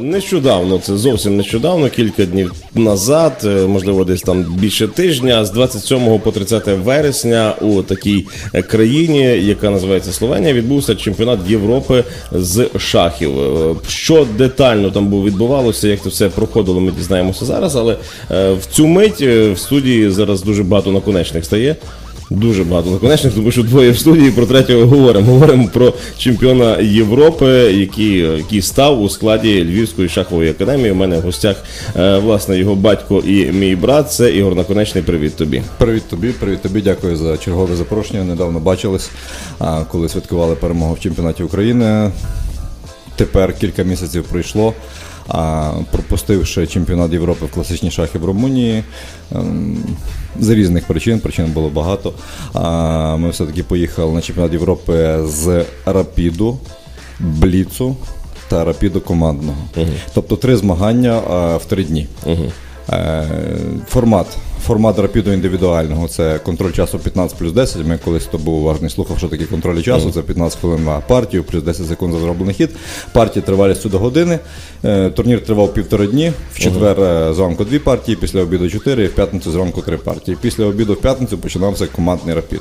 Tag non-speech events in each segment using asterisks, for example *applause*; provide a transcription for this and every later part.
Нещодавно, це зовсім нещодавно, кілька днів назад, е, можливо, десь там більше тижня, з 27 по 30 вересня у такій е, країні, яка називається Словенія, відбувся чемпіонат Європи з шахів. Е, Що детально там було відбувалося, як це все проходило, ми дізнаємося зараз. Але в цю мить в студії зараз дуже багато наконечних стає. Дуже багато наконечних, тому що двоє в студії про третього говоримо. Говоримо про чемпіона Європи, який, який став у складі Львівської шахової академії. У мене в гостях е, власне його батько і мій брат. Це Ігор Наконечний. Привіт тобі. Привіт тобі, привіт тобі. Дякую за чергове запрошення. Недавно бачились, коли святкували перемогу в чемпіонаті України. Тепер кілька місяців пройшло. А, пропустивши чемпіонат Європи в класичній шахи в Румунії. ем, З різних причин, причин було багато. Ми все-таки поїхали на чемпіонат Європи з Рапіду, Бліцу та Рапіду командного. Тобто три змагання в три дні. Е, Формат. Формат рапіду індивідуального це контроль часу 15 плюс 10. Ми колись хто був уважний слухав, що таке контроль часу. Це 15 хвилин на партію, плюс 10 секунд за зроблений хід. Партія тривалістю до години. Е, Турнір тривав півтори дні. В четвер е, зранку дві партії, після обіду чотири, і в п'ятницю зранку три партії. Після обіду в п'ятницю починався командний рапід.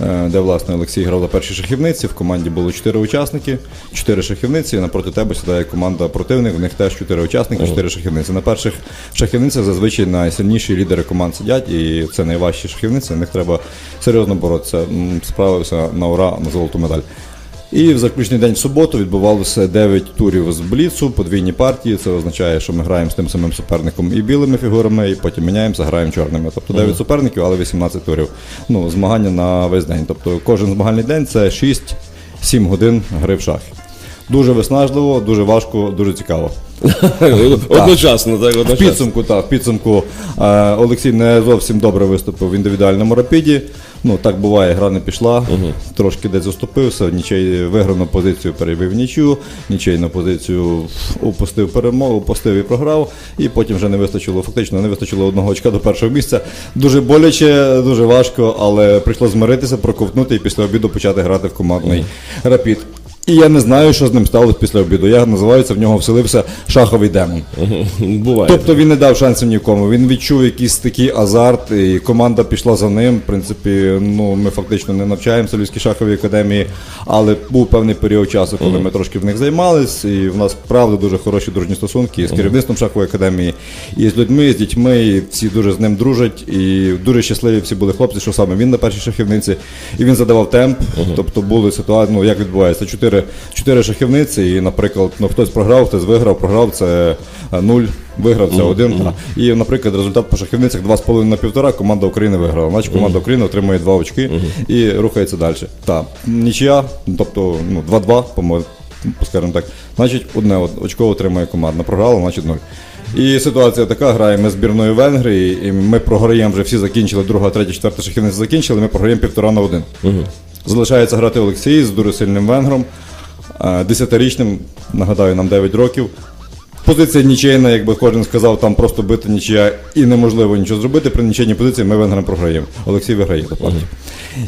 Е, Де власне Олексій грав на першій шахівниці. В команді було чотири учасники, чотири шахівниці. Напроти тебе сідає команда противник. В них теж чотири учасники, чотири шахівниці. На перших шахівницях зазвичай найсильніші лідери команд сидять, і це найважчі шахівниці. В них треба серйозно боротися. Справився на ура на золоту медаль. І в заключний день в суботу відбувалося 9 турів з бліцу, подвійні партії. Це означає, що ми граємо з тим самим суперником і білими фігурами, і потім міняємося, граємо чорними. Тобто 9 суперників, але 18 турів. Ну, змагання на весь день. Тобто кожен змагальний день це 6-7 годин гри в шахи. Дуже виснажливо, дуже важко, дуже цікаво. *laughs* Одночасно, так В підсумку, так, в підсумку е, Олексій не зовсім добре виступив в індивідуальному рапіді. Ну, так буває, гра не пішла, трошки десь заступився, нічий виграну позицію перебив нічю, нічей на позицію упустив перемогу, упустив і програв, і потім вже не вистачило, фактично не вистачило одного очка до першого місця. Дуже боляче, дуже важко, але прийшло змиритися, проковтнути і після обіду почати грати в командний рапід. І я не знаю, що з ним сталося після обіду. Я називається, в нього вселився шаховий демон. *laughs* Буває. Тобто він не дав шансів нікому. Він відчув якийсь такий азарт, і команда пішла за ним. В принципі, ну ми фактично не навчаємося в Львівській шаховій академії, але був певний період часу, коли ми трошки в них займались, і в нас правда дуже хороші дружні стосунки з керівництвом шахової академії, і з людьми, і з дітьми. І всі дуже з ним дружать, і дуже щасливі всі були хлопці, що саме він на першій шахівниці, і він задавав темп. Тобто були ситуації, ну як відбувається, чотири, чотири шахівниці, і, наприклад, ну хтось програв, хтось виграв, програв це е, нуль. Виграв це один. та. І, наприклад, результат по шахівницях 2,5 на півтора, команда України виграла. Значить, команда України отримує 2 очки і рухається далі. Так, нічия, тобто ну, 2-2, по-моєму, скажімо так. Значить, одне очко отримує команда. Програла, значить 0. І ситуація така, граємо ми збірною Венгрії, і ми програємо вже всі закінчили, друга, третя, четверта шахівниця закінчили, ми програємо півтора на один. Залишається грати Олексій з дуже сильним венгром, десятирічним, нагадаю, нам 9 років. Позиція нічийна, якби кожен сказав, там просто бити нічия і неможливо нічого зробити. При нічийній позиції ми венграм програємо. Олексій виграє до партії.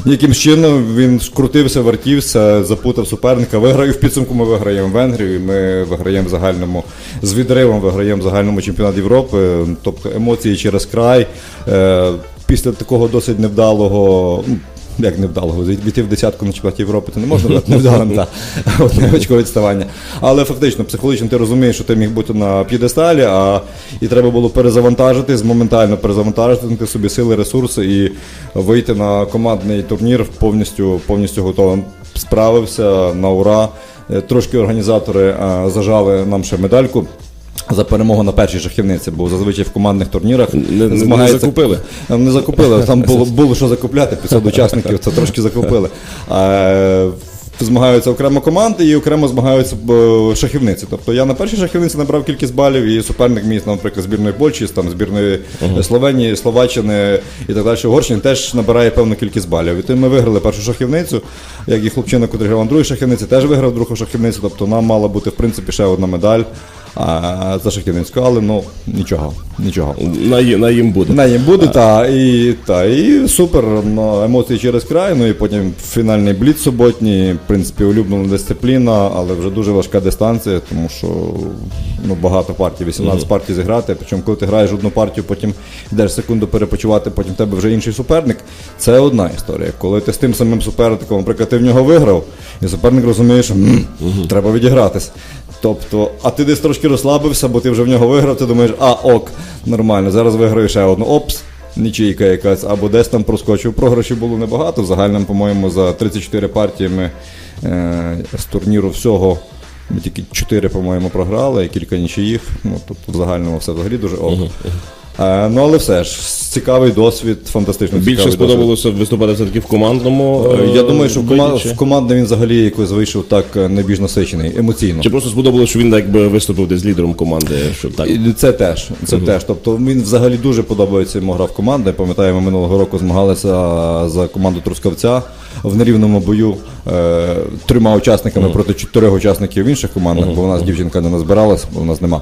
Якимсь чином він скрутився, вертівся, запутав суперника, виграв і в підсумку ми виграємо Венгрію, і ми виграємо в загальному з відривом, виграємо в загальному чемпіонаті Європи. Тобто емоції через край. Е, Після такого досить невдалого. Ну, як невдалого, війти в десятку на чемпіонаті Європи, це не можна брати невдалим. Одне очко відставання. Але фактично, психологічно ти розумієш, що ти міг бути на п'єдесталі, а і треба було перезавантажитись, моментально перезавантажити собі сили, ресурси і вийти на командний турнір повністю, повністю готовим. Справився на ура. Е, Трошки організатори е, зажали нам ще медальку. За перемогу на першій шахівниці, бо зазвичай в командних турнірах Не- не закупили? не закупили, там було, *laughs* було що закупляти, 500 учасників, це трошки закупили. А, Змагаються окремо команди і окремо змагаються е, шахівниці. Тобто я на першій шахівниці набрав кількість балів, і суперник мій, наприклад, збірної Польщі, там, збірної Словенії, Словаччини і так далі, Угорщини теж набирає певну кількість балів. І тим ми виграли першу шахівницю, як і хлопчина, який грав на другій шахівниці, теж виграв другу шахівницю. Тобто нам мала бути в принципі ще одна медаль. За Шахтівницьку, але ну нічого, нічого. На, на їм буде. Не, їм буде, та, і, та, і супер, ну, емоції через край, ну і потім фінальний бліц суботній, в принципі, улюблена дисципліна, але вже дуже важка дистанція, тому що ну, багато партій, 18 партій зіграти. Причому, коли ти граєш одну партію, потім йдеш секунду перепочивати, потім в тебе вже інший суперник. Це одна історія. Коли ти з тим самим суперником, наприклад, ти в нього виграв, і суперник розуміє, що «М, треба відігратись. Тобто, а ти десь трошки розслабився, бо ти вже в нього виграв, ти думаєш, а ок, нормально, зараз виграю ще одну. Опс, нічийка якась, або десь там проскочив. Програшів було небагато. В загальному, по-моєму, за 34 партії ми е, з турніру всього. Ми тільки 4, по-моєму, програли, і кілька нічиїх. Ну, тобто, в загальному все взагалі дуже ок. Е, ну, але все ж, цікавий досвід, фантастично Більше досвід. сподобалося виступати все-таки в командному. Е, е, Я думаю, що в команд, в він взагалі якось вийшов так е, найбільш насичений, емоційно. Чи просто сподобалося, що він якби виступив десь лідером команди, що так. Це теж, це теж. Тобто він взагалі дуже подобається йому гра в команди. Пам'ятаємо, минулого року змагалися за команду Трускавця в нерівному бою е, трьома учасниками проти чотирьох учасників в інших командах, бо у нас дівчинка не назбиралась, бо у нас нема.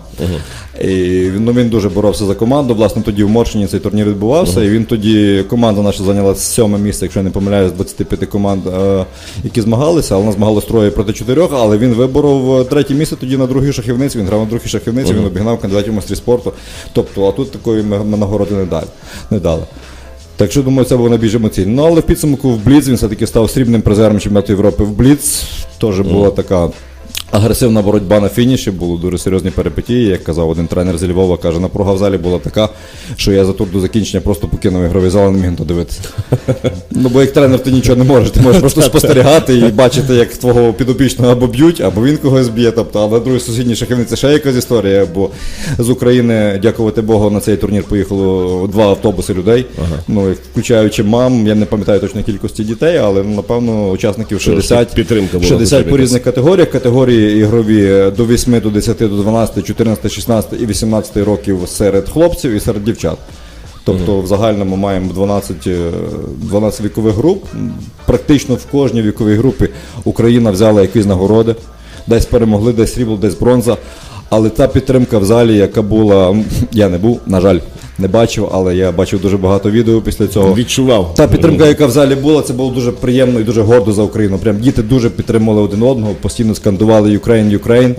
І він- ну, він дуже боровся за команду. Власне, тоді в Морщині цей турнір відбувався, і він тоді команда наша зайняла сьоме місце, якщо я не помиляюсь, з 25 команд, е, які змагалися, але нас змагалось троє проти чотирьох, але він виборов е, третє місце тоді на другій шахівниці. Він грав на другій шахівниці, він обігнав кандидатів в майстрі спорту. Тобто, а тут такої ми нагороди не дали. Не дали. Так що думаю, це було найбільш емоційно. Ну але в підсумку в Бліц він все-таки став срібним призером чемпіонату Європи в Бліц. Теж була така агресивна боротьба на фініші, були дуже серйозні перипетії. Як казав один тренер зі Львова, каже, напруга в залі була така, що я за тур до закінчення просто покинув ігровий зал і не міг на то дивитися. *laughs* Ну бо як тренер ти нічого не можеш, ти можеш просто спостерігати і бачити, як твого підопічного або б'ють, або він когось б'є. Тобто, а на другій сусідній шахівниці ще якась історія, бо з України, дякувати Богу, на цей турнір поїхало два автобуси людей. Ну, включаючи мам, я не пам'ятаю точно кількості дітей, але ну, напевно учасників 60, підтримка була 60 по різних категоріях. Категорії ігрові е, до 8, до 10, до 12, 14, 16 і 18 років серед хлопців і серед дівчат. Тобто в загальному маємо 12, е, 12 вікових груп. Практично в кожній віковій групі Україна взяла якісь нагороди, десь перемогли, десь срібло, десь бронза. Але та підтримка в залі, яка була, я не був, на жаль, не бачив, але я бачив дуже багато відео після цього. Відчував. Та підтримка, яка в залі була, це було дуже приємно і дуже гордо за Україну. Прям діти дуже підтримували один одного, постійно скандували Ukraine, Ukraine.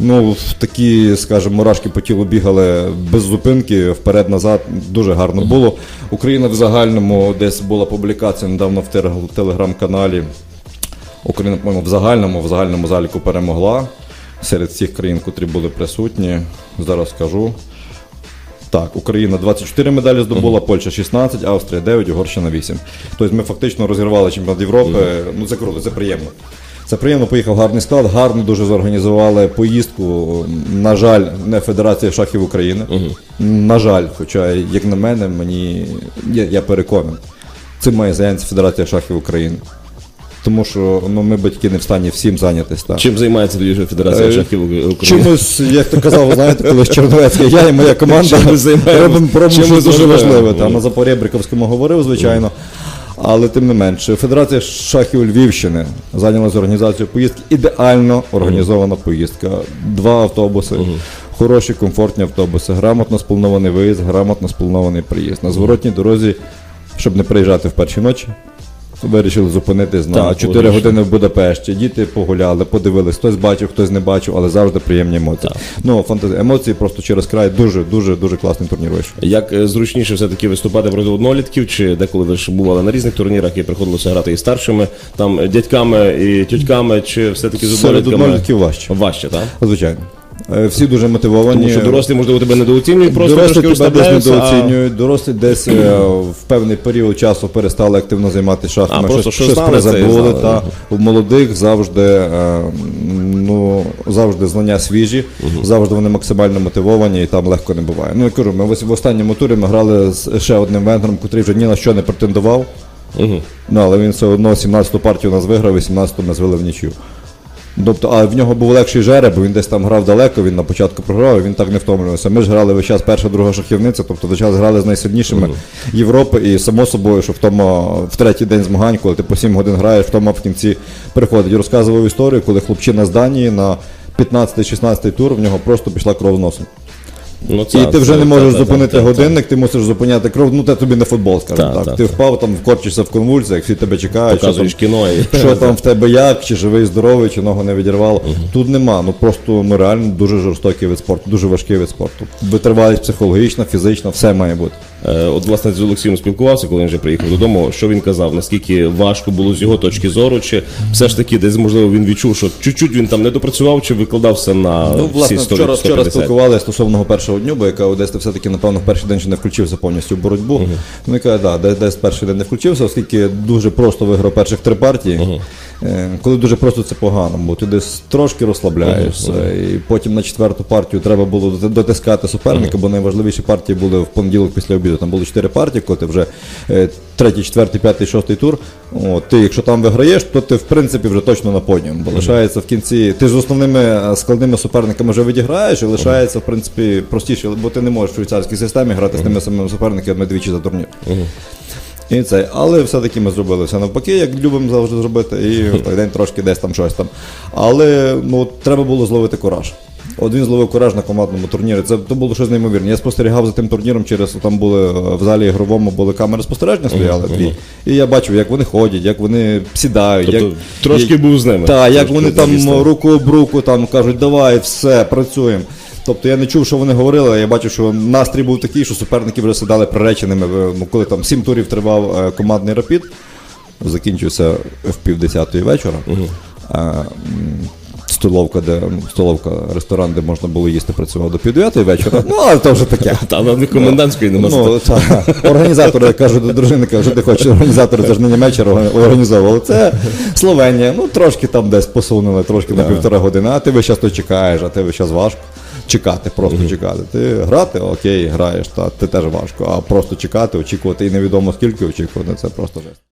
Ну, в такі, скажімо, мурашки по тілу бігали без зупинки, вперед-назад. Дуже гарно було. Україна в загальному десь була публікація недавно в теле- телеграм-каналі. Україна, по-моєму, в загальному, в загальному заліку перемогла серед всіх країн, котрі були присутні. Зараз скажу. Так, Україна 24 медалі здобула, Польща 16, Австрія 9, Угорщина 8. Тобто ми фактично розірвали чемпіонат Європи. Ну це круто, це приємно. Це приємно, поїхав гарний склад, гарно дуже зорганізували поїздку. На жаль, не Федерація шахів України. На жаль, хоча, як на мене, мені я, я переконаний. Цим має зайнятися Федерація шахів України. Тому що ну, ми батьки не в стані всім зайнятися. Так. Чим займається тоді Федерація Е, шахів України? Чомусь, як ти казав, знаєте, коли Черновецький, я і моя команда робимо Чимось щось дуже важливе. Там на Запорі Бриковському говорив, звичайно. Але тим не менше, Федерація шахів Львівщини зайнялася організацією поїздки. Ідеально організована поїздка. Два автобуси, хороші, комфортні автобуси, грамотно спланований виїзд, грамотно спланований приїзд. На зворотній дорозі, щоб не приїжджати в перші ночі. Вирішили зупинитись на 4 години в Будапешті. Діти погуляли, подивились, хтось бачив, хтось не бачив, але завжди приємні емоції. Ну, фантазія. Емоції просто через край дуже, дуже, дуже класний турнір вийшов. Як е, зручніше все-таки виступати проти однолітків, чи деколи ви ж бували на різних турнірах і приходилося грати і старшими там дядьками і тютьками, чи все-таки з Серед однолітків важче. Важче, так? Звичайно. Е, Всі дуже мотивовані. Тому що дорослі, можливо, тебе недооцінюють, просто Дорослі трошки тебе десь розслабляються, а- недооцінюють, дорослі десь е, в певний період часу перестали активно займатися шахтами, А, просто щось, що щось знали, це і призабули. знали. Та. У молодих завжди, е, ну, завжди знання свіжі, завжди вони максимально мотивовані і там легко не буває. Ну я кажу, ми ось в останньому турі ми грали з ще одним венгром, котрий вже ні на що не претендував. Ну, але він все одно 17-ту партію у нас виграв, 18-ту ми звели в нічю. Тобто, а в нього був легший жереб, бо він десь там грав далеко, він на початку програв, і він так не втомлювався. Ми ж грали весь час перша, друга шахівниця, тобто весь час грали з найсильнішими Європи, і само собою, що втома в третій день змагань, коли ти по 7 годин граєш, втома в кінці приходить. Я розказував історію, коли хлопчина з Данії на 15-16 тур в нього просто пішла кров носом. Ну, І ти вже це- не можеш це- зупинити це- це- годинник, ти мусиш зупиняти кров. Ну це тобі не футбол, скажімо Так, так. так, Ти впав там, вкорчишся в конвульсіях, всі тебе чекають. що там- кіно і *laughs* що там в тебе як, чи живий, здоровий, чи ногу не відірвало. Тут нема. Ну просто ну реально дуже жорстокий вид спорту, дуже важкий вид спорту. Витривалість психологічна, фізична, все має бути. Е, От, власне, з Олексієм спілкувався, коли він вже приїхав додому. Що він казав? Наскільки важко було з його точки зору, чи все ж таки десь можливо він відчув, що чуть-чуть він там не допрацював, чи викладався на Ну, власне, всі 100, вчора, вчора спілкувалися стосовно мого першого дню, бо яка Одеста все-таки, напевно, в перший день ще не включився повністю в боротьбу. Він каже, да, десь перший день не включився, оскільки дуже просто виграв перших три партії. Е, Коли дуже просто це погано, бо ти десь трошки розслабляєшся, і потім на четверту партію треба було дотискати суперника, бо найважливіші партії були в понеділок після обіду. Там було чотири партії, коли ти вже е, третій, четвертий, п'ятий, шостий тур. От, ти, якщо там виграєш, то ти в принципі вже точно на подіум. Бо лишається в кінці. Ти ж з основними е, складними суперниками вже відіграєш, і лишається в принципі простіше, бо ти не можеш в швейцарській системі грати з тими самими суперниками двічі за турнір. І це, але все-таки ми зробили все навпаки, як любимо завжди зробити, і в той день трошки десь там щось там. Але ну, треба було зловити кураж. От він зловив кураж на командному турнірі. Це то було щось неймовірне. Я спостерігав за тим турніром через там були е, в залі ігровому були камери спостереження стояли дві. І я бачив, як вони ходять, як вони сідають. Тобто як, трошки був з ними. Так, як вони там руку об руку там кажуть, давай, все, працюємо. Тобто я не чув, що вони говорили, я бачив, що настрій був такий, що суперники вже сідали приреченими. Е, Ну, коли там сім турів тривав е, командний рапід, закінчився в півдесятої вечора. А, м, Столовка, де ну, столовка, ресторан, де можна було їсти, працював до півдев'ятої вечора. Ну, але це вже таке. Та на них комендантської нема. Ну, та, організатори, я кажу до дружини, кажу, що ти хочеш організатори, це ж не Німеччина організовували. Це Словенія, ну трошки там десь посунули, трошки на півтора години, а ти весь час то чекаєш, а ти весь час важко. Чекати, просто чекати. Ти грати, окей, граєш, та ти теж важко. А просто чекати, очікувати і невідомо скільки очікувати, це просто жесть.